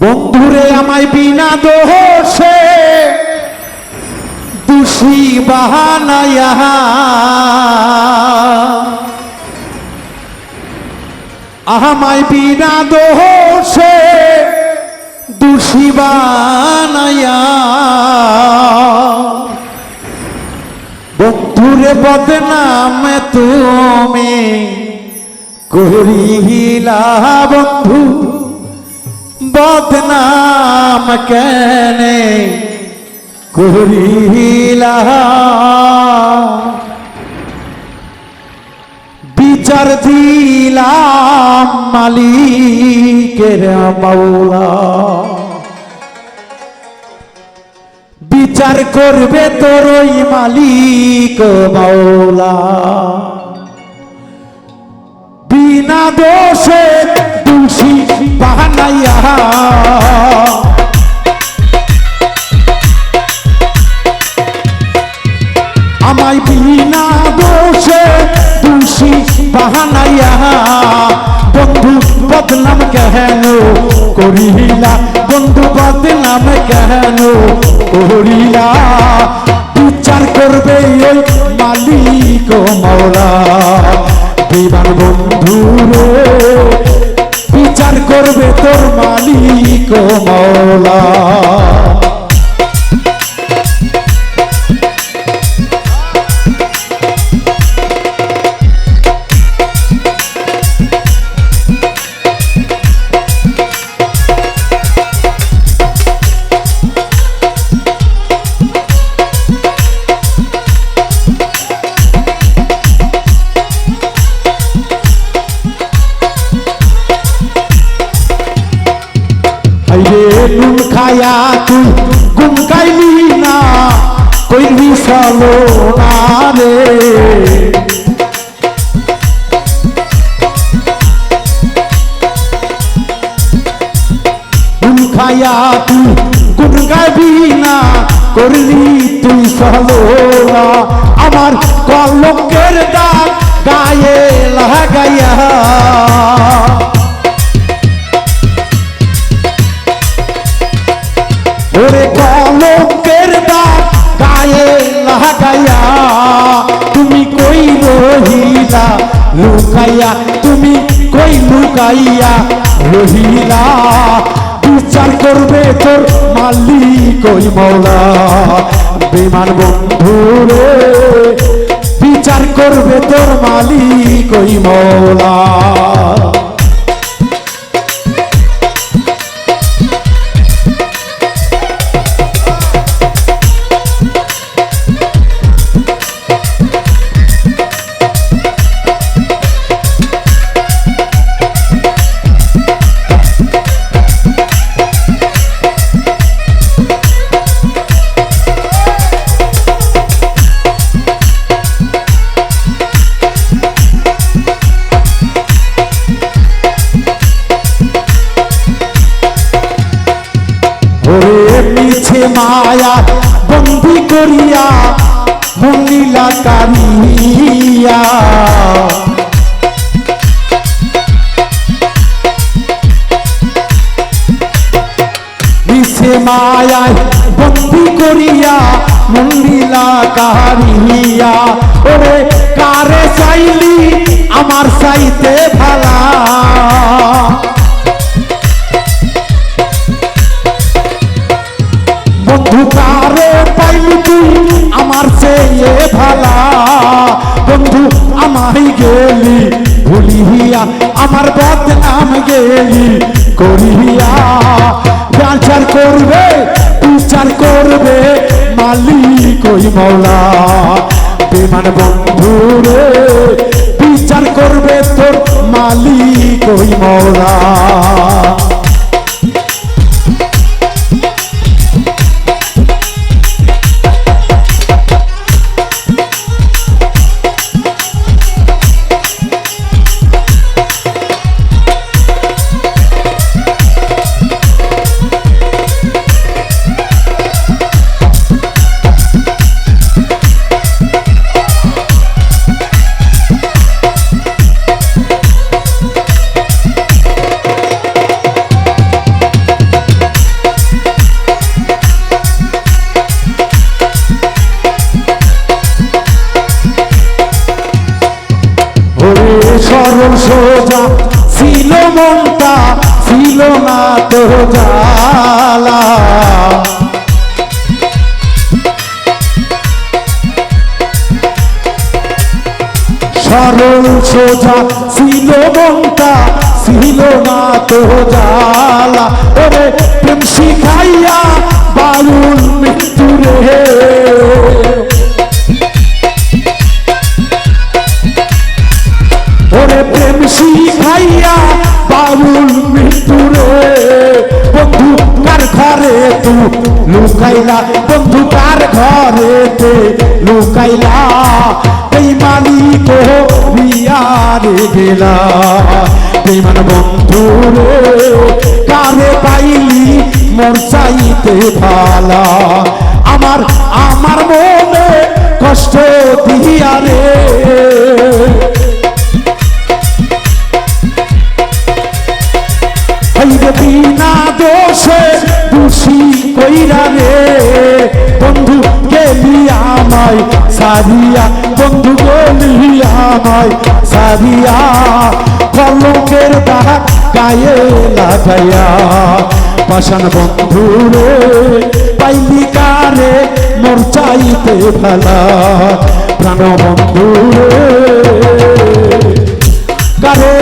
বন্ধুরে আমায় বিনা দোষে দোষী বাহানায়া আমায় বিনা দোষে দোষী বানায়া বন্ধুরে বদনাম তুমি করিলা বন্ধু। বদনাম কেনে করিলা বিচার দিলাম মালিকের মাওলা বিচার করবে তোর ওই মালিক মাওলা বিনা দোষে বাহানাইয়া আমায় বিনা দোষে তুলসী বাহানাইয়া। বন্ধু বদনাম কেন করিলা? বন্ধু বদনাম কেন করিলা? বিচার করবে ওই মালিক মাওলা। বিমান বন্ধু রে করবে তোর মালিক মাওলা। হাইরে নুন খায়া তুই, গুম গাইলি না কইবি চলো না রে। নুন খায়া তুই, গুম গাইবি না করলি তুই চলো না। আমার কলকের দাগ রহিলা, লুকাইয়া, তুমি কই লুকাইয়া রহিলা? বিচার করবে তোর মালিক ওই মৌলা। বিমান বন্ধু রে বিচার করবে তোর মালিক ওই মৌলা। ওরে মিছে মায়া, বন্দি করিয়া মন্দিলা কারিয়া মায়ায় বন্দি করিয়া ওরে কারে চাইলি, আমার চাইতে ভালা? ভুলিয়া আমার বদনাম গেলি করিয়া। বিচার করবে বিচার করবে মালিক ওই মৌলা। বিমান বন্ধু রে, বিচার করবে তোর মালিক ওই মৌলা। সরল সোজা, ছিল মনটা, ছিল না তো জালা সরল সোজা, ছিল মনটা, ছিল না তো জালা ওরে প্রেম শিখাইয়া বাউল মৃত্যু রে। লুকাইলা, বন্ধু কার ঘরে তে লুকাইলা, বেইমানি কো বিয়ারে গেলা। বেইমান বন্ধু রে, কারে পাইলি মোর চাইতে ভালা? আমার আমার মনে কষ্ট দিয়া সারিয়া, বন্ধু গেলি আমায় সারিয়া কলকের দাগ গায়ে লাগাইয়া। পাশান বন্ধু রে পাইলি কারে, মোর চাইতে ফেলা প্রাণ বন্ধু রে কারে